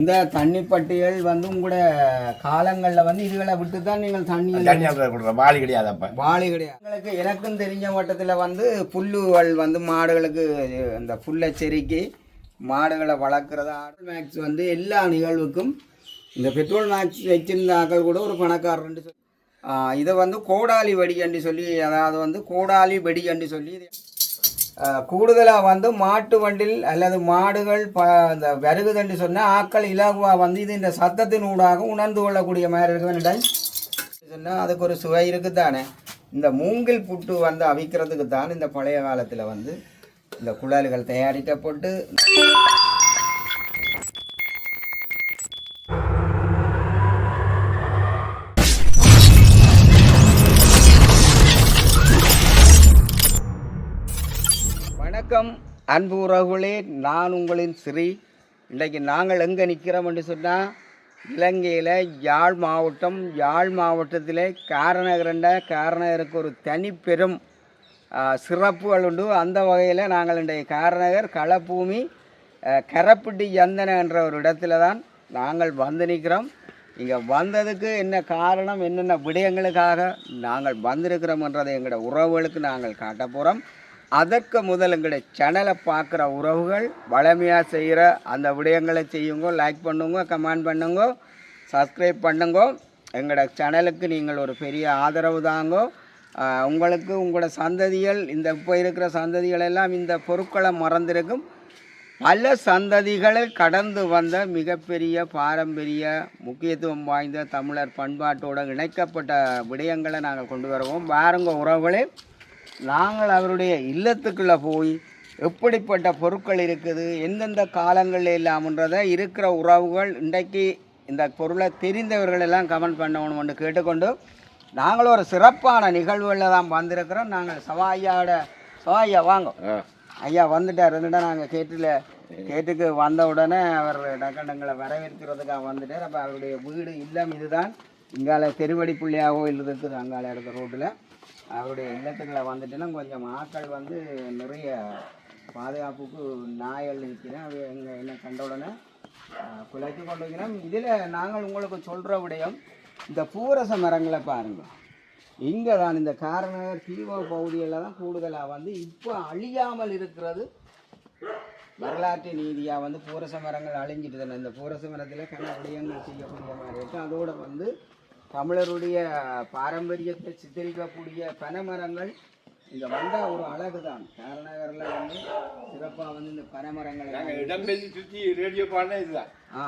இந்த தண்ணி பட்டியல் வந்து உங்களோட காலங்களில் வந்து இதுகளை விட்டு தான் நீங்கள் தண்ணி தண்ணி வாளி கிடையாது அப்ப வாளி கிடையாது. எங்களுக்கு எனக்கும் தெரிஞ்ச மட்டத்தில் வந்து புல்லுகள் வந்து மாடுகளுக்கு இந்த புல்லை செருக்கி மாடுகளை வளர்க்குறதா மேக்ஸ் வந்து எல்லா நிகழ்வுக்கும் இந்த பெட்ரோல் மேக்ஸ் வச்சிருந்த ஆக்கள் கூட ஒரு பணக்காரர்னு சொல்லி இதை வந்து கோடாலி வெடிகண்டி சொல்லி அதாவது வந்து கோடாலி வெடிகண்டி சொல்லி கூடுதலாக வந்து மாட்டு வண்டில் அல்லது மாடுகள் ப இந்த வருகுதண்டு சொன்னால் ஆக்கள் இலகுவாக வந்து இது இந்த சத்தத்தின் ஊடாக உணர்ந்து கொள்ளக்கூடிய மாதிரி இருக்க சொன்னால் அதுக்கு ஒரு சுவை இருக்குதானே. இந்த மூங்கில் புட்டு வந்து அவிக்கிறதுக்கு தான் இந்த பழைய காலத்தில் வந்து இந்த குழல்கள் தயாரிக்கப்பட்டு வணக்கம். அன்பு உறவுகளே நான் உங்களின் ஸ்ரீ இன்றைக்கு நாங்கள் எங்கே நிற்கிறோம் என்று சொன்னால் இலங்கையில் யாழ் மாவட்டம் யாழ் மாவட்டத்தில் காரணகரண்ட காரணகருக்கு ஒரு தனிப்பெரும் சிறப்புகள் உண்டு. அந்த வகையில் நாங்கள் இன்றைய காரணகர் களப்பூமி ஆ, கரப்பிட்டி யந்தன என்ற ஒரு இடத்துல தான் நாங்கள் வந்து நிற்கிறோம். இங்கே வந்ததுக்கு என்ன காரணம் என்னென்ன விடயங்களுக்காக நாங்கள் வந்திருக்கிறோம்ன்றதை எங்களோட உறவுகளுக்கு நாங்கள் காட்ட போகிறோம். அதற்கு முதல் எங்களுடைய சேனலை பார்க்குற உறவுகள் வளமையாக செய்கிற அந்த விடயங்களை செய்யுங்க லைக் பண்ணுங்க கமெண்ட் பண்ணுங்க சப்ஸ்கிரைப் பண்ணுங்க. எங்களோட சேனலுக்கு நீங்கள் ஒரு பெரிய ஆதரவு தாங்கோ. உங்களுக்கு உங்களோட சந்ததிகள் இந்த இப்போ இருக்கிற சந்ததிகள் எல்லாம் இந்த பொருட்களை மறந்திருக்கும். பல சந்ததிகளை கடந்து வந்த மிகப்பெரிய பாரம்பரிய முக்கியத்துவம் வாய்ந்த தமிழர் பண்பாட்டோட இணைக்கப்பட்ட விடயங்களை நாங்கள் கொண்டு வருவோம். பாருங்க உறவுகளே. நாங்கள் அவருடைய இல்லத்துக்குள்ளே போய் எப்படிப்பட்ட பொருட்கள் இருக்குது எந்தெந்த காலங்களில் இல்லாமன்றதை இருக்கிற உறவுகள் இன்றைக்கு இந்த பொருளை தெரிந்தவர்கள் எல்லாம் கமெண்ட் பண்ணணும்னு கேட்டுக்கொண்டு நாங்கள் ஒரு சிறப்பான நிகழ்வுகளில் தான் வந்திருக்கிறோம். நாங்கள் சவாயாவோட சவாயா வாங்க. ஐயா வந்துட்டார். இருந்துட்டா நாங்கள் கேட்டில் கேட்டுக்கு வந்த உடனே அவர் டக்கண்டங்களை வரவேற்கிறதுக்காக வந்துட்டார். அப்போ அவருடைய வீடு இல்லம் இதுதான். இங்கால தெருவடி பிள்ளையா கோயில் இருக்குது அங்கால இருக்கிற ரோட்டில். அவருடைய இல்லத்துக்களை வந்துட்டுன்னா கொஞ்சம் ஆட்கள் வந்து நிறைய பாதுகாப்புக்கு நாயல் நிற்கிறேன் அது எங்கள் என்ன கண்ட உடனே குலைத்து கொண்டு வைக்கிறோம் இதில் நாங்கள் உங்களுக்கு சொல்கிற விடயம் இந்த பூரச மரங்களை பாருங்கள் இங்கே தான் இந்த காரணர் தீவ பகுதியில் தான் கூடுதலாக வந்து இப்போ அழியாமல் இருக்கிறது. வரலாற்று நீதியாக வந்து பூரச மரங்கள் அழிஞ்சிட்டு தானே இந்த பூரச மரத்தில் கன விடயங்கள் செய்யக்கூடிய மாதிரி இருக்கும் அதோடு வந்து தமிழருடைய பாரம்பரியத்தை சித்தரிக்கக்கூடிய பனைமரங்கள் இங்கே வந்தால் ஒரு அழகு தான் காரணகரில் வந்து சிறப்பாக வந்து இந்த பனைமரங்களை நாங்க இடம்பெயர்ந்து சுத்தி ரேடியோ பாடினா இதுதான். ஆ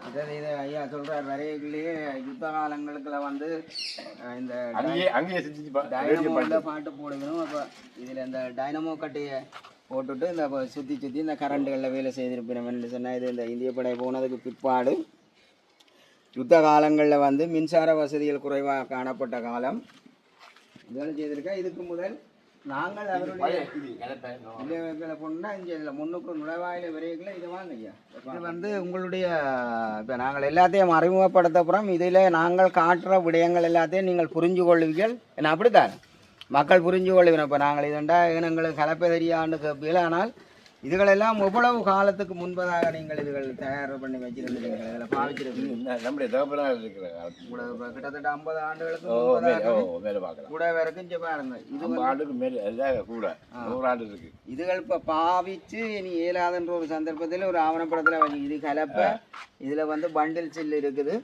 அதாவது இது ஐயா சொல்கிறார் வரையிலேயே யுத்த காலங்களுக்குள்ள வந்து இந்த அங்கேயே டைனமோவில் பாட்டு போடுக்கணும் அப்போ இதில் இந்த டைனமோ கட்டையை போட்டுட்டு இந்த சுற்றி சுற்றி இந்த கரண்ட்டுகளில் வேலை செய்திருப்பினோம்னு சொன்னால் இது இந்த இந்திய படை போனதுக்கு பிற்பாடு யுத்த காலங்களில் வந்து மின்சார வசதிகள் குறைவாக காணப்பட்ட காலம். இதெல்லாம் செய்திருக்கா? இதுக்கு முதல் நாங்கள் அவருடைய இல்லைகளை பொண்ணா இங்கே இதில் முன்னுக்கு நுழைவாயில விரைவில் இதை வாங்க ஐயா. இது வந்து உங்களுடைய இப்போ நாங்கள் எல்லாத்தையும் அறிமுகப்படுத்த போகிறோம் இதில் நாங்கள் காட்டுற விடயங்கள் எல்லாத்தையும் நீங்கள் புரிஞ்சு கொள்வீர்கள். என்ன அப்படித்தான்? மக்கள் புரிஞ்சு கொள்ளுவின இப்போ நாங்கள் இதண்டா எங்களுக்கு கலப்பை தெரியான்னு கேட்பீர்கள். ஆனால் இதுகளெல்லாம் எவ்வளவு காலத்துக்கு முன்பதாக நீங்கள் இதுகள் தயார் பண்ணி வச்சிருந்தீங்க இதில் பாவிச்சிருக்கீங்க நம்முடைய தகப்பனார் இருக்கிற கிட்டத்தட்ட ஐம்பது ஆண்டுகளுக்கு மேல- பார்க்கலாம். கூட வரைக்கும் இது ஆண்டுக்கு மேல அதான் கூட. நூறு ஆண்டு இருக்கு. இதுகள் இப்போ பாவிச்சு இனி இயலாதுன்ற ஒரு சந்தர்ப்பத்தில் ஒரு ஆவணப்படத்தில் வச்சு இது கலப்பை இதில் வந்து பண்டில் சில்லு இருக்குது.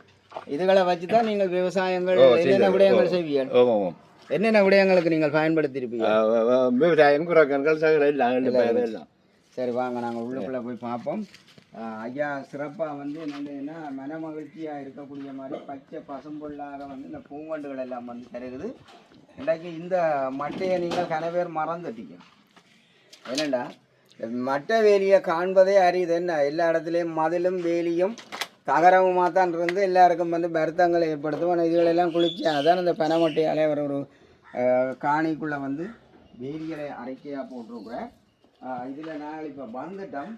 இதுகளை வச்சு தான் நீங்கள் விவசாயங்கள் என்னென்ன விடயங்கள் ஓ என்னென்ன விடயங்களுக்கு நீங்கள் பயன்படுத்தியிருப்பீங்க விவசாயம் குறைக்கண்கள் சகல எல்லாம் எல்லாம். சரி வாங்க நாங்கள் உள்ளுக்குள்ளே போய் பார்ப்போம். ஐயா சிறப்பாக வந்து என்னன்னா மன மகிழ்ச்சியாக இருக்கக்கூடிய மாதிரி பச்சை பசும்பொல்லாக வந்து இந்த பூங்கண்டுகள் எல்லாம் வந்து தருகுது. இன்றைக்கு இந்த மட்டையை நீங்கள் கனவேர் மறந்துட்டீங்க. என்னண்டா? மட்டை வேலியை காண்பதே அரியுது என்ன? எல்லா இடத்துலையும் மதிலும் வேலியும் தகரமுமாக தான் இருந்து எல்லாருக்கும் வந்து வருத்தங்களை ஏற்படுத்தும். ஆனால் இதுகளெல்லாம் குளிச்சு அதான் இந்த பனைமட்டையாலே ஒரு ஒரு காணிக்குள்ளே வந்து வேலிகளை அரைக்கையாக போட்டிருக்கிறேன் இதில் நாங்கள் இப்போ வந்துட்டோம்.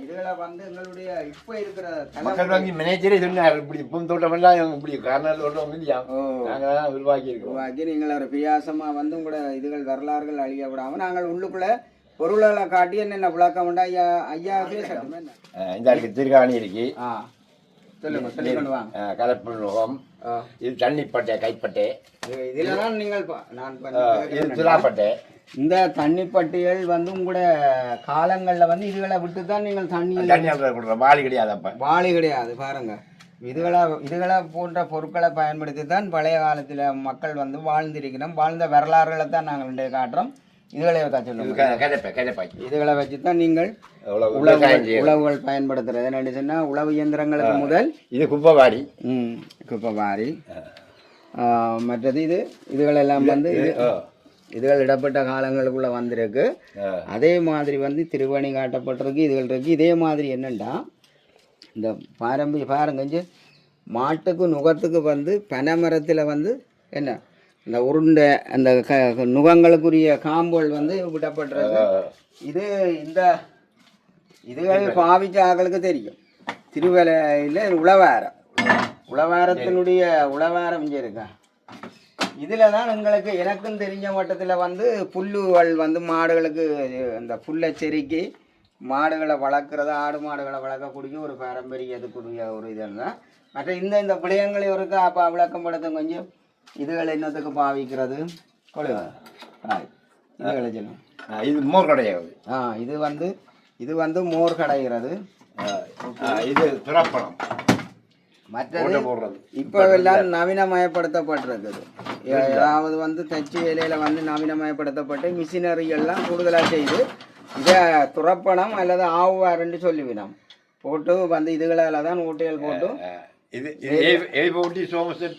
இதுகளை வந்து எங்களுடைய இப்போ இருக்கிற மக்கள் வங்கி மேனேஜரே சொன்னார் இப்படி பூந்தோட்டம் எல்லாம் இப்படி காரணம் சொல்றோம் இல்லையா? ஓ. நாங்க தான் உருவாக்கி இருக்கோம் உருவாக்கி நீங்கள் ஒரு பிரியாசமாக வந்து உங்களோட இதுகள் வரலாறுகள் அழிய விடாமல் நாங்கள் உள்ளுக்குள்ளே பொருள்களை காட்டி என்னென்ன விளக்கம் உண்டா? ஐயா ஐயா பேசட்டும். என்ன அஹ் இந்த இருக்கு திருகாணி இருக்கு. ஆ சொல்லுங்க சொல்லி கொண்டு வாங்க. கலப்பு நுகம். இது தண்ணிப்பட்டை கைப்பட்டை. இது- இதுல தான் நீங்கள் நான் இது. துலாப்பட்டை. இந்த தண்ணி பட்டியல் வந்து உங்களோட காலங்கள்ல வந்து இதுகளை விட்டு தான் நீங்கள் தண்ணி தண்ணி கொடுக்குற வாளி கிடையாது அப்ப வாளி கிடையாது பாருங்க. இதுகளை இதுகளை போன்ற பொருட்களை பயன்படுத்தி தான் பழைய காலத்தில் மக்கள் வந்து வாழ்ந்திருக்கிறோம். வாழ்ந்த வரலாறுகளை தான் நாங்கள் காட்டுறோம். இதுகளை இதுகளை வச்சு தான் நீங்கள். உழவுகள் பயன்படுத்துறது. என்னன்னு சொன்னால் உழவு இயந்திரங்களுக்கு முதல் இது குப்பைவாடி. ம் குப்பைவாரி மற்றது இது இதுகளெல்லாம் வந்து இது அஹ் இதுகள் இடப்பட்ட காலங்களுக்குள்ள வந்திருக்கு. அதே மாதிரி வந்து திருவணி காட்டப்பட்டிருக்கு இதுகள் இருக்கு. இதே மாதிரி என்னண்டா இந்த பாரம்பரிய பாருங்க மாட்டுக்கு நுகத்துக்கு வந்து பனைமரத்தில் வந்து என்ன இந்த உருண்டை அந்த க நுகங்களுக்குரிய காம்புகள் வந்து அஹ் இது இந்த இதுகள் பாவிச்ச ஆக்களுக்கு தெரியும். திருவலையில் உளவாரம் உளவாரத்தினுடைய உளவாரம் இங்கே இருக்கா? இதில் தான் எங்களுக்கு எனக்கும் தெரிஞ்ச மட்டத்தில் வந்து புல்லுகள் வந்து மாடுகளுக்கு இந்த புல்லை செருக்கி மாடுகளை வளர்க்குறது ஆடு மாடுகளை வளர்க்கக்கூடிய ஒரு பாரம்பரிய இதுக்குரிய ஒரு இது தான் மற்ற இந்த இந்த விடயங்களை ஒருக்கா அப்போ விளக்கம் படுத்த கொஞ்சம். இதுகள் என்னத்துக்கு பாவிக்கிறது? இதுகளை சொல்லுங்க அஹ் இது மோர் கிடையாது ஆ இது வந்து இது வந்து மோர் கடைகிறது இது துறப்பணம் மற்றது இப்போ எல்லாம் நவீனமயப்படுத்தப்பட்டிருக்குது. ஏ- அதாவது வந்து தச்சு வேலையில் வந்து நவீனமயப்படுத்தப்பட்டு மிஷினரி எல்லாம் கூடுதலாக செய்து இதை துறப்பணம் அல்லது ஆவாருன்னு சொல்லிவிடும் போட்டு வந்து இதுகளால் தான் ஊட்டிகள் போட்டு இது போட்டி சோமசன்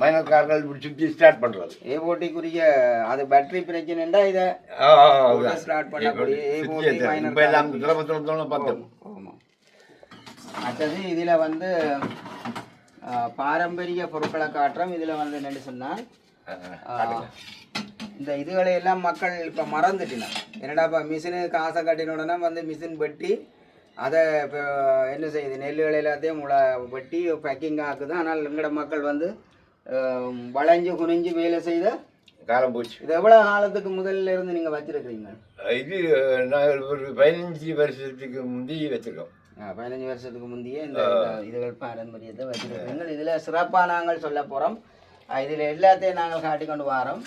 மைனக்காரர்கள் இப்படி சுற்றி ஸ்டார்ட் பண்றது. ஏ போட்டிக்குரிய அது பேட்டரி பிரச்சனைண்டா இதை. ஸ்டார்ட் பண்ணக்கூடிய ஏ போட்டி. மைனர் எல்லாம் பார்த்தோம் அடுத்தது இதில் வந்து பாரம்பரிய பொருட்களை காட்டுறோம். இதில் வந்து என்னன்னு சொன்னால் இந்த இதுகளை எல்லாம் மக்கள் இப்போ மறந்துட்டினான் என்னடா இப்போ மிஷினு காசை கட்டின உடனே வந்து மிஷின் வெட்டி அதை இப்போ என்ன செய்யுது? நெல்லுகளை எல்லாத்தையும் முளை வெட்டி பேக்கிங் ஆக்குது. ஆனால் எங்களோட மக்கள் வந்து வளைஞ்சு குனிஞ்சு வேலை செய்த காலம் போச்சு. இது எவ்வளோ காலத்துக்கு முதல்ல இருந்து நீங்கள் வச்சிருக்கிறீங்க? இது நாங்கள் ஒரு பதினஞ்சு வருஷத்துக்கு முந்தி வச்சிருக்கோம். பதினஞ்சு வருஷத்துக்கு முந்தைய இந்த இதுகள் பாரம்பரியத்தை வச்சிருக்கீங்க இதில் சிறப்பாக நாங்கள் சொல்ல போகிறோம் இதில் எல்லாத்தையும் நாங்கள் காட்டி கொண்டு வரோம்.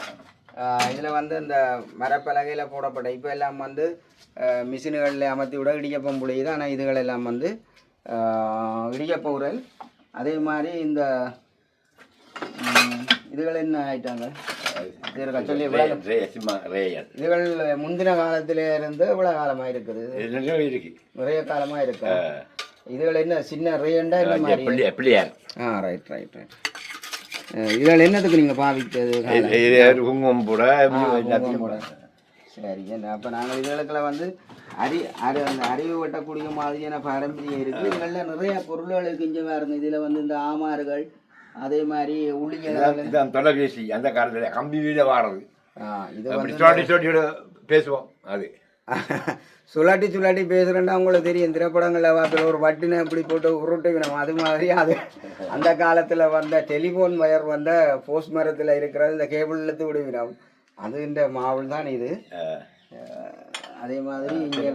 இதில் வந்து இந்த மரப்பலகையில் போடப்பட்ட இப்போ எல்லாம் வந்து மிஷின்களில் அமர்த்தி விட இடியப்பம் புளியுது ஆனால் இதுகள் எல்லாம் வந்து ஆ, இடியப்ப உரல். அதே மாதிரி இந்த இதுகள் என்ன ஆயிட்டாங்க இவ்வளவு- இதுகள் முந்தின காலத்திலே இருந்து இவ்வளோ காலமாக இருக்குது? நிறைய காலமாக இருக்கு. இதுகள் என்ன சின்ன ரேண்டா மாதிரி? பிள்ளை பிள்ளையார். ஆ ரைட் ரைட் ரைட் இதில் என்னத்துக்கு நீங்கள் பாவித்தது இது- இது குங்குமம் போட எல்லாத்தையும் போட. சரி என்ன அப்போ நாங்கள் இதுகளுக்கெல்லாம் வந்து அறி அறி அந்த அறிவு வெட்டக்கூடிய மாதிரியான பாரம்பரியம் இருக்குது இதுகளில் நிறைய பொருள்கள் இருக்கு. இங்கே பாருங்க இதில் வந்து இந்த ஆமாறுகள் அதே மாதிரி இதான் தொலைபேசி அந்த காலத்துல கம்பி வீட வாடுறது இது பேசுவோம் அது. சுலாட்டி சுலாட்டி பேசுகிறேன்னா உங்களுக்கு தெரியும். திரைப்படங்களில் பார்க்குற ஒரு வட்டினை இப்படி போட்டு உருட்டு வினம் அது மாதிரி அது. அந்த காலத்தில் வந்த டெலிஃபோன் வயர் வந்த போஸ்ட் மரத்தில் இருக்கிறது இந்த கேபிள் இழுத்து விடுவினம். அது இந்த மாவுள் தான் இது. அதே மாதிரி இங்கே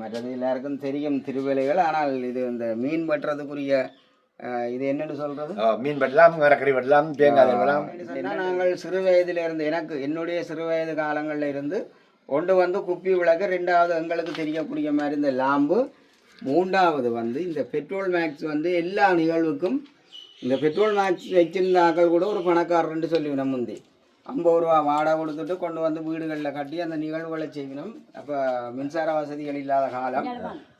மற்றது எல்லாருக்கும் தெரியும் திருவேலைகள். ஆனால் இது இந்த மீன் வெட்டுறதுக்குரிய அஹ் இது என்னன்னு சொல்கிறது அஹ், மீன் வெட்டலாம் மரக்கறி வெட்டலாம் தேங்காய் நாங்கள் சிறு வயதில் இருந்து எனக்கு என்னுடைய சிறு வயது காலங்களில் இருந்து ஒன்று வந்து குப்பி விளக்கு ரெண்டாவது எங்களுக்கு தெரியக்கூடிய மாதிரி இந்த லாம்பு. மூன்றாவது வந்து இந்த பெட்ரோல் மேக்ஸ் வந்து எல்லா நிகழ்வுக்கும் இந்த பெட்ரோல் மேக்ஸ் வச்சிருந்த ஆக்கள் கூட ஒரு பணக்காரர்னு சொல்லிவிடும் முந்தி. ஐம்பது ரூபா வாடகை கொடுத்துட்டு கொண்டு வந்து வீடுகளில் கட்டி அந்த நிகழ்வுகளை செய்யணும் அப்போ மின்சார வசதிகள் இல்லாத காலம்.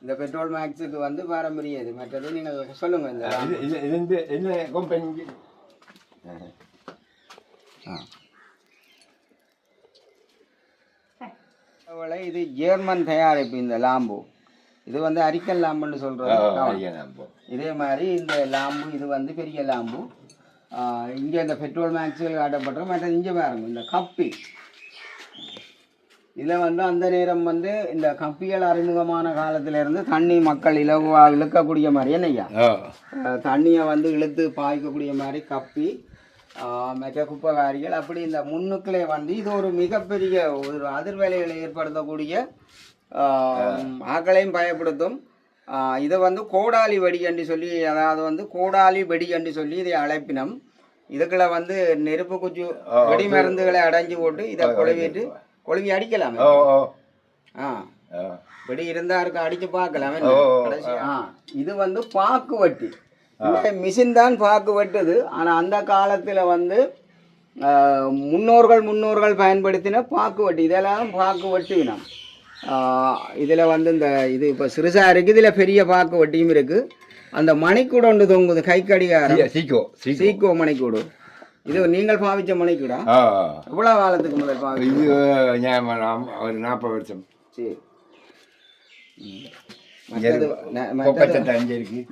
இந்த பெட்ரோல் மேக்ஸுக்கு வந்து பாரம்பரிய இது மற்றது நீங்கள் சொல்லுங்கள் இந்த என்ன கம்பெனி ஆ. அவளை இது ஜெர்மன் தயாரிப்பு இந்த லாம்பு. இது வந்து அரிக்கல் லாம்புன்னு சொல்கிறது இதே மாதிரி இந்த லாம்பு இது வந்து பெரிய லாம்பு. இங்கே இந்த பெட்ரோல் மேக்ஸில் காட்டப்படுற மற்ற இங்கே பாருங்க இந்த கப்பி. இதில் வந்து அந்த நேரம் வந்து இந்த கப்பிகள் அறிமுகமான காலத்துல இருந்து தண்ணி மக்கள் இலகுவாக இழுக்கக்கூடிய மாதிரி என்னய்யா? அஹ் தண்ணியை வந்து இழுத்து பாய்க்கக்கூடிய மாதிரி கப்பி. ஆஹ் மற்ற குப்பைவாரிகள் அப்படி இந்த முன்னுக்களே வந்து இது ஒரு மிகப்பெரிய ஒரு அதிர்வேலைகளை ஏற்படுத்தக்கூடிய ஆக்களையும் பயப்படுத்தும். இதை வந்து கோடாலி வெடிகண்டி சொல்லி அதாவது வந்து கோடாலி வெடிகண்டி சொல்லி இதை அழைப்பினம். இதுக்குள்ள வந்து நெருப்பு குச்சி வெடி மருந்துகளை அடைஞ்சு போட்டு இதை கொழுவிட்டு கொழுவி அடிக்கலாமே. ஆ. வெடி இருந்தா இருக்கு அடிச்சு பார்க்கலாம். இது வந்து பாக்கு வட்டி. மிஷின் தான் பாக்கு வெட்டுது. ஆனா அந்த காலத்துல வந்து முன்னோர்கள் முன்னோர்கள் பயன்படுத்தின பாக்கு வட்டி. இதெல்லாம் பாக்கு வட்டினம் இதில் வந்து இந்த இது இப்போ சிறுசா இருக்கு. இதில் பெரிய பாக்கு வட்டியும் இருக்கு. அந்த மணிக்கூட ஒன்று தொங்குது. கை கடிகாரம். சீக்கோ சீக்கோ. மணிக்கூடு. இது நீங்கள் பாவிச்ச மணிக்கூடா? எவ்வளோ காலத்துக்கு முதல் பாவி இது ஒரு நாற்பது வருஷம். சரி.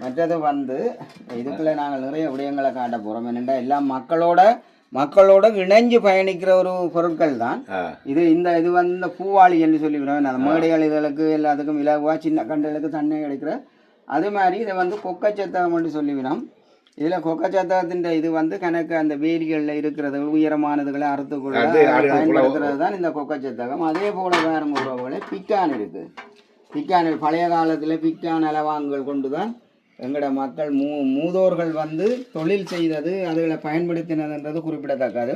மற்றது வந்து இதுக்குள்ள நாங்கள் நிறைய விடயங்களை காட்ட போகிறோம் என்னென்னா எல்லாம் மக்களோட மக்களோட இணைஞ்சு பயணிக்கிற ஒரு பொருட்கள் தான். இது இந்த இது வந்து பூவாளி என்று சொல்லிவிடுவேன் அந்த மேடைகள் இதுகளுக்கு எல்லாத்துக்கும் இலகுவா சின்ன கண்டுகளுக்கு தண்ணி கிடைக்கிற அது மாதிரி இதை வந்து கொக்கச்சத்தகம் என்று சொல்லிவிடும் இதில் கொக்கச்சத்தகத்தின் இது வந்து கணக்கு அந்த வேலிகளில் இருக்கிறது உயரமானதுகளை அறுத்துக்கொள்ள பயன்படுத்துறது தான் இந்த கொக்கச்சத்தகம். அதே போல வேறு உறவுகளை பிக்கான் இருக்குது. பிக்கானல் பழைய காலத்தில் பிக்கான் அளவாங்கள் கொண்டு தான் எங்களோட மக்கள் மூ மூதோர்கள் வந்து தொழில் செய்தது அதுகளை பயன்படுத்தினதுன்றது குறிப்பிடத்தக்கது.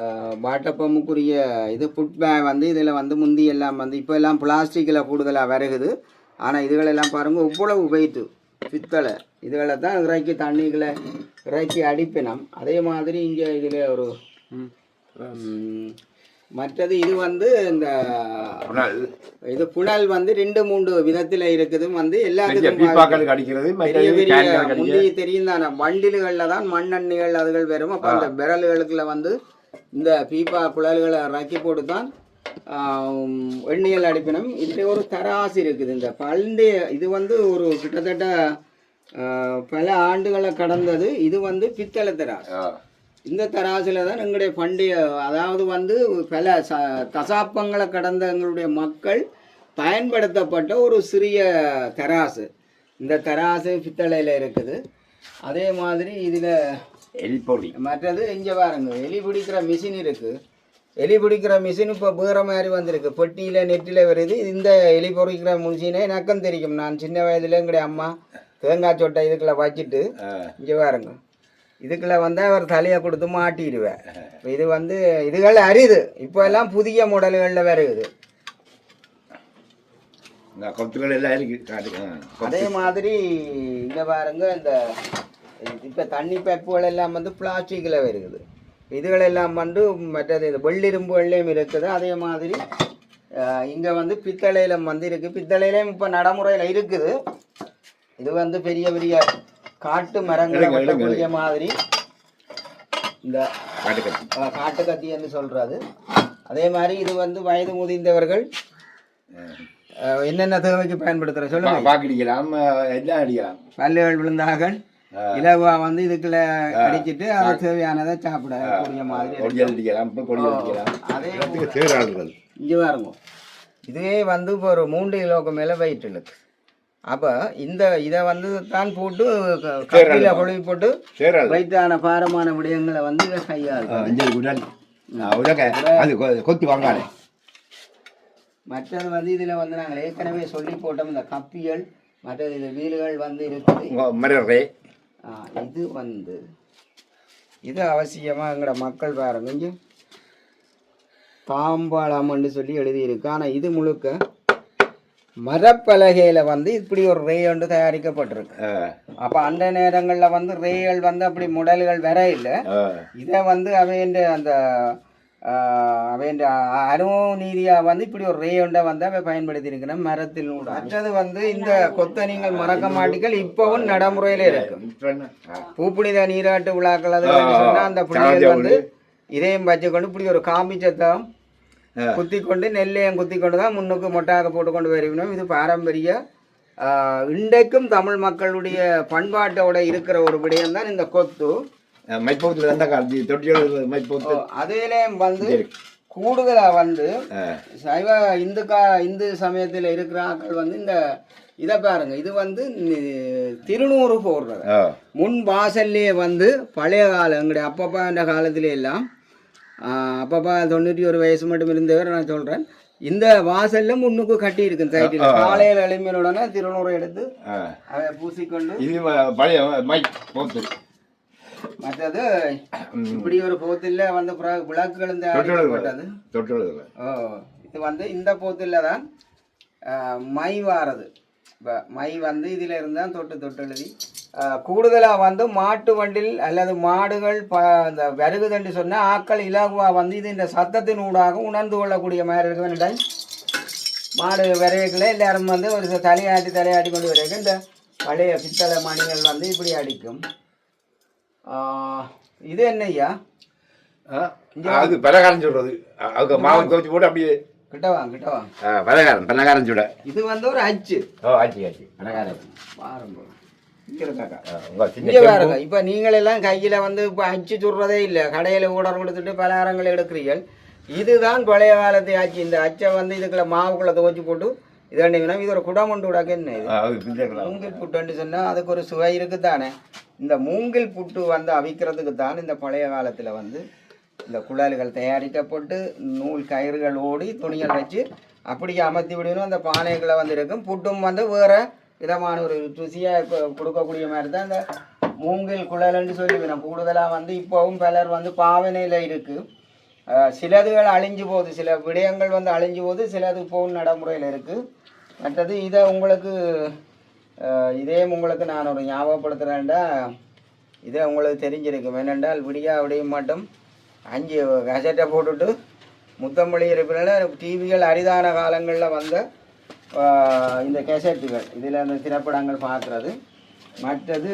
ஆஹ் இது ஃபுட் பேக் வந்து இதில் வந்து முந்தி எல்லாம் வந்து இப்போ எல்லாம் பிளாஸ்டிக்கில் கூடுதலாக வருகுது ஆனால் இதுகளெல்லாம் பாருங்கள் இவ்வளவு வெயிட்டு பித்தளை. இதுகளை தான் இறக்கி தண்ணிகளை இறக்கி அடிப்பினம். அதே மாதிரி இங்கே இதில் ஒரு மற்றது இது வந்து இந்த புனல் இது புனல் வந்து ரெண்டு மூன்று விதத்தில் இருக்குது. வந்து எல்லாத்துக்கும் அடிக்கிறது பெரிய பெரிய முந்தி தெரியும் தானே. வண்டில்களில் தான் மண்ணெண்ணிகள் அதுகள் வரும். அப்போ அந்த விரல்களுக்குள்ள வந்து இந்த பீப்பா குழல்களை ரக்கி போட்டு தான் எண்ணெயில் அடிப்பினம். இதில் ஒரு தராசு இருக்குது. இந்த பண்டைய இது வந்து ஒரு கிட்டத்தட்ட பல ஆண்டுகளை கடந்தது. இது வந்து பித்தளை தராசு. இந்த தராசில் தான் எங்களுடைய பண்டைய அதாவது வந்து பல ச தசாப்பங்களை கடந்த எங்களுடைய மக்கள் பயன்படுத்தப்பட்ட ஒரு சிறிய தராசு. இந்த தராசு பித்தளையில் இருக்குது. அதே மாதிரி இதில் எலிப்பொடி மற்றது இங்கே பாருங்க எலி பிடிக்கிற மிஷின் இருக்குது எலி பிடிக்கிற மிஷின் இப்போ வேற மாதிரி வந்திருக்கு. பெட்டியில் நெட்டில் வருது. இந்த எலி பொறிக்கிற மிஷினே எனக்கும் தெரியும். நான் சின்ன வயதில் எங்களுடைய அம்மா தேங்காய் சொட்டை இதுக்குள்ள வச்சுட்டு. இங்கே பாருங்க. இதுக்குள்ள வந்து அவர் தலையை கொடுத்து மாட்டிடுவேன். இது வந்து இதுகள் அரிது. இப்போ எல்லாம் புதிய மாடல்களில் வருகுது இந்த கொத்துகள் எல்லாம் இருக்கு. அதே மாதிரி இங்கே பாருங்க இந்த இப்போ தண்ணி பைப்புகள் எல்லாம் வந்து பிளாஸ்டிக்கில் வருகுது இதுகள் எல்லாம் வந்து மற்றது இந்த வெள்ளிரும்புகள்லையும் இருக்குது. அதே மாதிரி இங்கே வந்து பித்தளையிலும் வந்து இருக்குது பித்தளையிலையும் இப்போ நடைமுறையில் இருக்குது. இது வந்து பெரிய பெரிய காட்டு மரங்களை வெட்டக்கூடிய மாதிரி இந்த காட்டு கத்தி என்று சொல்றது அதே மாதிரி இது வந்து வயது முதிர்ந்தவர்கள் என்னென்ன தேவைக்கு பயன்படுத்துற சொல்லுங்க. பாக்கு அடிக்கலாம் ஆ, எல்லாம் அடிக்கலாம். பல்லுகள் விழுந்தார்கள். இலவா வந்து இதுக்குள்ள அடிச்சிட்டு அது தேவையானதை சாப்பிடக்கூடிய மாதிரி அடிக்கலாம் அதே இங்கே பாருங்க. இதுவே வந்து இப்போ ஒரு மூன்று கிலோக்கு மேலே வெயிட் இருக்கு அப்போ இந்த இதை வந்து தான் போட்டு கப்பியில் கொழுவி போட்டு வைத்தான பாரமான விடயங்களை வந்து அது கொத்தி வாங்கானே மற்றது வந்து இதில் வந்து நாங்கள் ஏற்கனவே சொல்லி போட்டோம் இந்த கப்பிகள் மற்றது இது வீடுகள் வந்து இருக்குது. இது வந்து இது அவசியமாக எங்களோட மக்கள் பாருங்க இங்க தாம்பாளம்னு சொல்லி எழுதியிருக்கு. ஆனால் இது முழுக்க மரப்பலகையில் வந்து இப்படி ஒரு ரே ஒன்று தயாரிக்கப்பட்டிருக்கு. அப்போ அந்த நேரங்களில் வந்து ரேகள் வந்து அப்படி முடல்கள் வர இல்லை. இதை வந்து அவையின் அந்த அவையின் அனுபவ நீதியாக வந்து இப்படி ஒரு ரே ஒன்றை வந்து அவை பயன்படுத்தி இருக்கிறேன் மரத்தில். மற்றது வந்து இந்த கொத்த நீங்கள் மறக்க மாட்டீர்கள் இப்பவும் நடைமுறையில இருக்கு. பூப்புனித நீராட்டு விழாக்கள் அது அந்த புள்ளிகள் வந்து இதையும் வச்சுக்கொண்டு இப்படி ஒரு காம்பி சத்தம் குத்தி கொண்டு நெல்லையும் குத்தி கொண்டு தான் முன்னுக்கு மொட்டாக போட்டுக்கொண்டு வருவினோம். இது பாரம்பரிய இன்றைக்கும் தமிழ் மக்களுடைய பண்பாட்டோட இருக்கிற ஒரு விடயம் தான் இந்த கொத்து. மைப்போத்துல இருந்தா காலத்து தொட்டியோட மைப்போத்து அதிலேயும் வந்து கூடுதலா வந்து சைவ இந்து கா இந்து சமயத்தில் இருக்கிற ஆட்கள் வந்து இந்த இதை பாருங்க. இது வந்து திருநூறு போடுறது. முன் வாசல்லே வந்து பழைய காலம் எங்களுடைய அப்பப்பா என்ற காலத்திலே எல்லாம் அப்பப்பா தொண்ணூற்றி ஒரு வயசு மட்டும் இருந்தவர் நான் சொல்கிறேன் இந்த வாசல்ல முன்னுக்கு கட்டி இருக்கு சைட்டில் காலையில் எழும்பினுடனே திருநூறு எடுத்து அதை பூசிக்கொண்டு இது பழைய மைக் போத்து. மற்றது இப்படி ஒரு போத்தில் வந்து விளக்குகள் இந்த ஓ இது வந்து இந்த போத்தில் தான் மை வாரது. இப்போ மை வந்து இதில் இருந்தால் தொட்டு தொட்டு எழுதி கூடுதலாக வந்து மாட்டு வண்டில் அல்லது மாடுகள் ப இந்த வருகுதுன்னு சொன்னால் ஆக்கள் இலகுவாக வந்து இது இந்த சத்தத்தின் ஊடாக உணர்ந்து கொள்ளக்கூடிய மாதிரி இருக்க வேண்டாம் மாடு விரைவுக்குள்ள எல்லாரும் வந்து ஒரு தலையாட்டி தலையாட்டி கொண்டு வரைக்கும் இந்த பழைய பித்தளை மணிகள் வந்து இப்படி அடிக்கும். இது என்னய்யா அது பலகாரம் சொல்றது. அ- அதுக்கு மாவு துவச்சி போட்டு அப்படியே கிட்ட வாங்க கிட்ட வாங்க. பலகாரம் பலகாரம் சுட. இது வந்து ஒரு அச்சு. ஓ ஆச்சு ஆச்சு பலகாரம். பாருங்க. இங்க பாருங்க இப்ப நீங்கள் எல்லாம் கையில வந்து இப்ப அச்சு சுடுறதே இல்ல. கடையில ஊடர் கொடுத்துட்டு பலகாரங்கள் எடுக்கிறீர்கள். இதுதான் பழைய காலத்து அச்சு. இந்த அச்சை வந்து இதுக்குள்ள மாவுக்குள்ள துவச்சி போட்டு இது வேணும்? இது ஒரு குடமுண்டு உடாக்க என்ன மூங்கில் புட்டுன்னு சொன்னா அதுக்கு ஒரு சுவை இருக்குதானே இந்த மூங்கில் புட்டு வந்து அவிக்கிறதுக்கு தான் இந்த பழைய காலத்துல வந்து இந்த குழல்கள் தயாரிக்கப்பட்டு நூல் கயிறுகள் ஓடி துணிகள் வச்சு அப்படியே அமர்த்தி விடணும். அந்த பானைகளை வந்து இருக்கும் புட்டும் வந்து வேற விதமான ஒரு ருசியாக கொடுக்கக்கூடிய மாதிரி தான் இந்த மூங்கில் குழல்னு சொல்லிவிடும் கூடுதலாக வந்து இப்போவும் பலர் வந்து பாவனையில் இருக்குது சிலதுகள் அழிஞ்சு போகுது. சில விடயங்கள் வந்து அழிஞ்சு போகுது. சிலது இப்போவும் நடைமுறையில் இருக்குது மற்றது இதை உங்களுக்கு இதே உங்களுக்கு நான் ஒரு ஞாபகப்படுத்துகிறேன்டா இதை உங்களுக்கு தெரிஞ்சிருக்கும். ஏனென்றால் விடியா விடிய மட்டும் அஞ்சு கசட்டை போட்டுட்டு முத்தமொழி இருப்பினால டிவிகள் அரிதான காலங்களில் வந்த இந்த கெசட்டுகள். இதில் அந்த திரைப்படங்கள் பார்க்குறது. மற்றது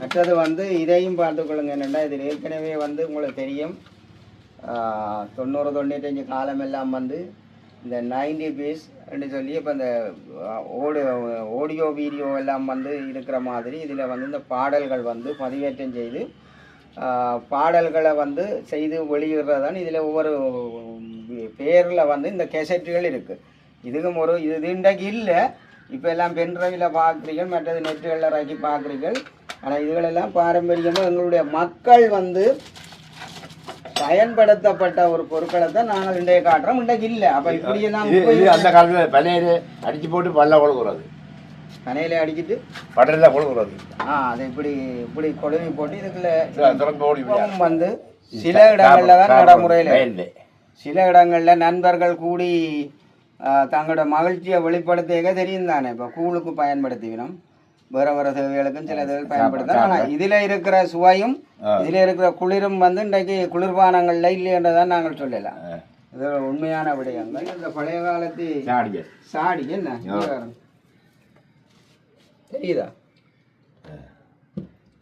மற்றது வந்து இதையும் பார்த்துக்கொள்ளுங்க என்னென்னா இதில் ஏற்கனவே வந்து உங்களுக்கு தெரியும். தொண்ணூறு தொண்ணூத்தஞ்சு காலம் எல்லாம் வந்து இந்த நைன்டி பீஸ் சொல்லி இப்போ இந்த ஓடியோ ஆடியோ வீடியோ எல்லாம் வந்து இருக்கிற மாதிரி இதில் வந்து இந்த பாடல்கள் வந்து பதிவேற்றம் செய்து பாடல்களை வந்து செய்து வெளியிடுறதான் இதில் ஒவ்வொரு பேரில் வந்து இந்த கெசட்டுகள் இருக்குது இதுக்கும் ஒரு இது இன்றைக்கு இல்லை. இப்போ எல்லாம் பென்ட்ரைவில் பார்க்குறீர்கள் மற்றது நெட்டுகளில் இறக்கி பார்க்குறீர்கள். ஆனால் இதுகளெல்லாம் பாரம்பரியமாக எங்களுடைய மக்கள் வந்து பயன்படுத்தப்பட்ட ஒரு பொருட்களை தான் நாங்கள் இன்றைய காட்டுறோம் இன்றைக்கு இல்லை. அப்போ இப்படியெல்லாம் இது இது அந்த காலத்துல பனையில அடிச்சு போட்டு பல்ல கொழுகுறது கனையில அடிக்கிட்டு படல கொழுகுறது ஆ அதை இப்படி இப்படி கொழுவி போட்டு இதுக்குள்ள வந்து சில இடங்கள்ல தான் நடைமுறையில் சில இடங்கள்ல நண்பர்கள் கூடி தங்களோட மகிழ்ச்சியை வெளிப்படுத்தியக தெரியும் தானே இப்போ கூழுக்கு பயன்படுத்திக்கணும். வேற வேற தேவைகளுக்கும் சில இதுகள் பயன்படுத்தலாம் ஆனால் இதில் இருக்கிற சுவையும் இதில் இருக்கிற குளிரும் வந்து இன்றைக்கு குளிர்பானங்கள்ல இல்லைன்றதான் நாங்கள் சொல்லலாம். இது உண்மையான விடயங்கள். இந்த பழைய காலத்து சாடிய சாடி என்ன. தெரியுதா?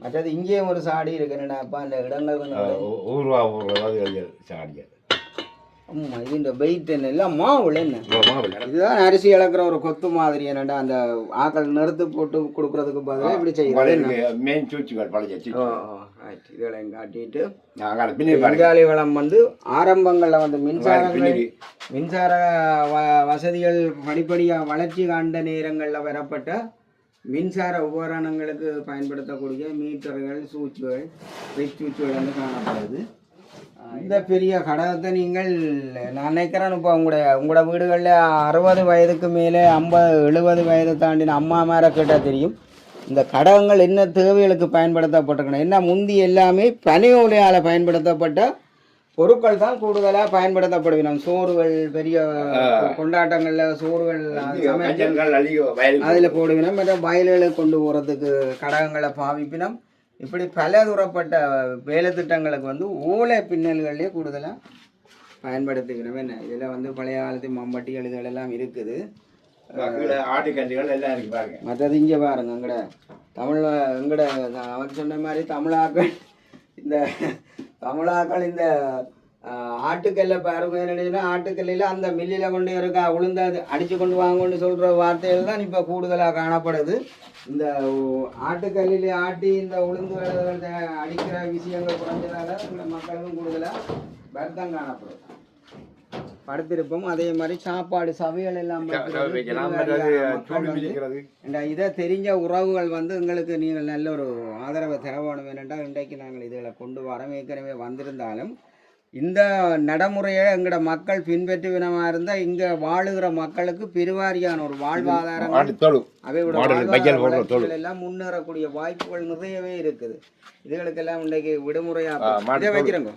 மற்றது இங்கேயும் ஒரு சாடி இருக்கு என்னடாப்பா அந்த இடங்கள் கொஞ்சம் ஊர்வா ஊர்வா சாடிய ஆமா இது இந்த வெயிட் என்ன? இல்லை மாவுள் என்ன? இதுதான் அரிசி இழக்கிற ஒரு கொத்து மாதிரி என்னடா அந்த ஆக்கள் நிறுத்து போட்டு கொடுக்கறதுக்கு பதிலாக இப்படி செய்யுது மெயின் சூச்சுகள் பழைய. இதெல்லாம் காட்டிட்டு பெங்காலி வளம் வந்து ஆரம்பங்களில் வந்து பின்னாடி. மின்சார வ வசதிகள் படிப்படியாக வளர்ச்சி காண்ட நேரங்களில் வரப்பட்ட மின்சார உபகரணங்களுக்கு பயன்படுத்தக்கூடிய மீட்டர்கள் சூச்சுகள் வெயிட் சூச்சுகள் வந்து காணப்படுது. இந்த பெரிய கடகத்தை நீங்கள் நான் நினைக்கிறேன் இப்போ உங்களுடைய உங்களோட வீடுகளில் அறுபது வயதுக்கு மேலே ஐம்பது எழுபது வயது தாண்டின அம்மா மேலே கேட்டால் தெரியும். இந்த கடகங்கள் என்ன தேவைகளுக்கு பயன்படுத்தப்பட்டிருக்கணும்? என்ன முந்தி எல்லாமே பனை ஓலையால் பயன்படுத்தப்பட்ட பொருட்கள் தான் கூடுதலாக பயன்படுத்தப்படுவினோம் சோறுகள் பெரிய கொண்டாட்டங்களில் சோறுகள் அதில் போடுவினோம் மற்ற வயல்களுக்கு கொண்டு போகிறதுக்கு கடகங்களை பாவிப்பினோம். இப்படி பல தூரப்பட்ட வேலை திட்டங்களுக்கு வந்து ஓலை பின்னல்கள்லேயே கூடுதலாக பயன்படுத்திக்கணும். என்ன? இதில் வந்து பழைய காலத்து மம்பட்டிகள் இதுகளெல்லாம் இருக்குது. கீழே ஆட்டு கஞ்சிகள் எல்லாம் இருக்கு பாருங்க. மற்றது இங்கே பாருங்க எங்கட தமிழ் எங்கட அவர் சொன்ன மாதிரி தமிழாக்கள் இந்த தமிழாக்கள் இந்த ஆட்டுக்கல்ல பாருங்க என்னன்னா ஆட்டுக்கல்லில் அந்த மில்லில் கொண்டு இருக்கா உளுந்த அடித்து கொண்டு வாங்கன்னு சொல்கிற வார்த்தைகள் தான் இப்போ கூடுதலாக காணப்படுது. இந்த ஆட்டுக்கல்லில் ஆட்டி இந்த உளுந்து அடிக்கிற விஷயங்கள் குறைஞ்சதால இந்த மக்களுக்கும் கூடுதலாக வருத்தம் காணப்படுது படுத்திருப்போம். அதே மாதிரி சாப்பாடு சமையல் எல்லாம் இதை தெரிஞ்ச உறவுகள் வந்து எங்களுக்கு நீங்கள் நல்ல ஒரு ஆதரவை தர வேணும் ஏனென்றால் இன்றைக்கு நாங்கள் இதுகளை கொண்டு வரோம் ஏற்கனவே வந்திருந்தாலும் இந்த நடைமுறையை எங்களோட மக்கள் பின்பற்றுவினமாக இருந்தால் இங்கே வாழுகிற மக்களுக்கு பெருவாரியான ஒரு வாழ்வாதாரம் அவையோட. எல்லாம் முன்னேறக்கூடிய வாய்ப்புகள் நிறையவே இருக்குது. இதுகளுக்கெல்லாம் இன்றைக்கு விடுமுறையா ஆ, மாட்டு இதை. வைக்கிறோங்க.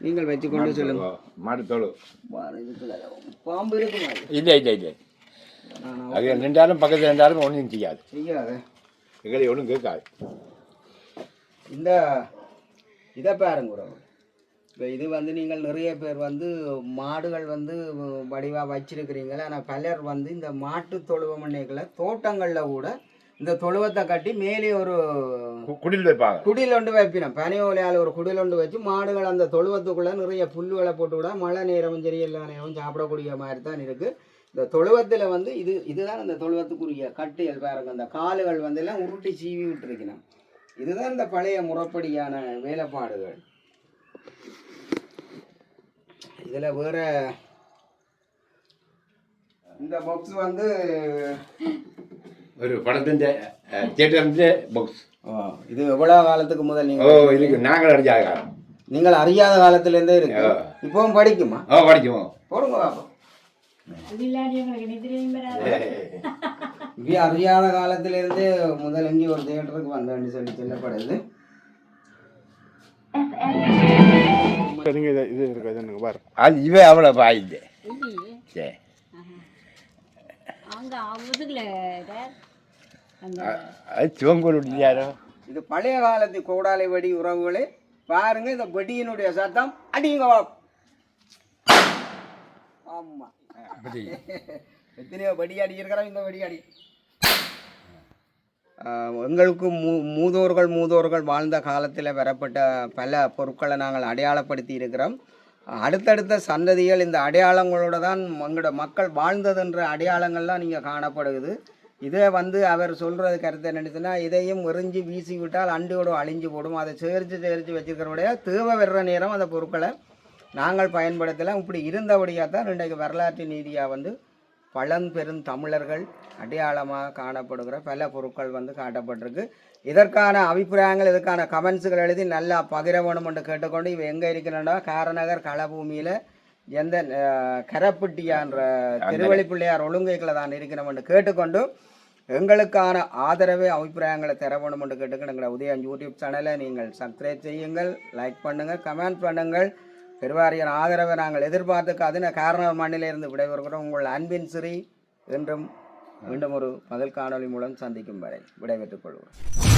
நீங்கள் வச்சுக்கொண்டு சொல்லுங்க மாட்டு தொழு பாரு, இதுக்குள்ள பாம்பு இருக்குமா? இல்லை இல்லை இல்லை அது நின்றாலும் பக்கத்தில் நின்றாலும் ஒன்றும் செய்யாது. செய்யாத. எங்களை ஒன்றும் கேட்காது. இந்த இதை பாருங்க. இப்போ இது வந்து நீங்கள் நிறைய பேர் வந்து மாடுகள் வந்து வடிவாக வச்சிருக்கிறீங்களே ஆனால் பலர் வந்து இந்த மாட்டு தொழுவ மண்ணைகளை தோட்டங்களில் கூட இந்த தொழுவத்தை கட்டி மேலே ஒரு குடில் வைப்பாங்க. குடில் ஒன்று வைப்பினோம் பனி ஓலையால் ஒரு குடில் ஒன்று வச்சு மாடுகள் அந்த தொழுவத்துக்குள்ளே நிறைய புல்லுகளை போட்டு விட மழை நேரமும் சரி எல்லா நேரமும் சாப்பிடக்கூடிய மாதிரி தான் இருக்குது இந்த தொழுவத்தில் வந்து இது இதுதான் அந்த தொழுவத்துக்குரிய கட்டியல் பாருங்க. அந்த காலுகள் வந்து எல்லாம் உருட்டி சீவி விட்டுருக்கணும். இதுதான் இந்த பழைய முறைப்படியான வேலைப்பாடுகள். இதில் வேற இந்த பாக்ஸ் வந்து ஒரு படத்தின் தியேட்டர் பாக்ஸ் ஆ, இது எவ்வளோ காலத்துக்கு முதல் ஓ நீங்கள் இதுக்கு நாங்கள் அடிச்சாத காலம். நீங்கள் அறியாத காலத்திலேருந்தே இருக்கு. இப்பவும் படிக்குமா? ஓ படிக்குவோம். போடுங்க பாப்போம். இப்படி அறியாத காலத்திலிருந்தே முதல் எங்கே ஒரு தியேட்டருக்கு வந்தேன்னு சொல்லி சொல்லப்படுது. இது இது இருக்கு இது எனக்கு பாரு. அது இவே அவ்வளோ சரி. அது யாரோ? இது பழைய காலத்து கோடாலை வெடி உறவுகளே. பாருங்க இந்த வெடியினுடைய சத்தம் அடிங்க வா. ஆமா. எத்தனையோ வெடி அடி இருக்கிறோம் இந்த வெடி அடி எங்களுக்கு மூ மூதோர்கள் மூதோர்கள் வாழ்ந்த காலத்தில் பெறப்பட்ட பல பொருட்களை நாங்கள் அடையாளப்படுத்தி இருக்கிறோம். அடுத்தடுத்த சந்ததிகள் இந்த அடையாளங்களோட தான் எங்களோட மக்கள் வாழ்ந்ததுன்ற அடையாளங்கள்லாம் நீங்கள் காணப்படுகுது. இதை வந்து அவர் சொல்கிறது கருத்து நினைச்சுன்னா இதையும் எரிஞ்சு வீசி விட்டால் அண்டியோட அழிஞ்சு போடும். அதை சேரித்து சேரித்து வச்சிருக்கிறபடியா தேவை வர்ற நேரம் அந்த பொருட்களை நாங்கள் பயன்படுத்தலாம். இப்படி இருந்தபடியாக தான் இன்றைக்கு வரலாற்று நீதியாக வந்து பழம்பெரும் தமிழர்கள் அடையாளமாக காணப்படுகிற பல பொருட்கள் வந்து காட்டப்பட்டிருக்கு. இதற்கான அபிப்பிராயங்கள் இதற்கான கமெண்ட்ஸுகள் எழுதி நல்லா பகிர வேணும் என்று கேட்டுக்கொண்டு இவ எங்கே இருக்கிறனா காரநகர் களபூமியில் எந்த கரப்பட்டியான்ற திருவள்ளி பிள்ளையார் ஒழுங்கைகளை தான் இருக்கிறோம் என்று கேட்டுக்கொண்டு எங்களுக்கான ஆதரவை அபிப்பிராயங்களை தர வேணும் என்று கேட்டுக்கொண்டு எங்களை உதயம் யூடியூப் சேனலை நீங்கள் சப்ஸ்கிரைப் செய்யுங்கள் லைக் பண்ணுங்கள் கமெண்ட் பண்ணுங்கள். பெருவாரியின் ஆதரவை நாங்கள் எதிர்பார்த்துக்கு அதன காரண மண்ணிலிருந்து விடைபெறுகிறோம். உங்கள் அன்பின் சிறி என்றும் மீண்டும் ஒரு பதில் காணொளி மூலம் சந்திக்கும் வரை விடைபெற்றுக் கொள்கிறோம்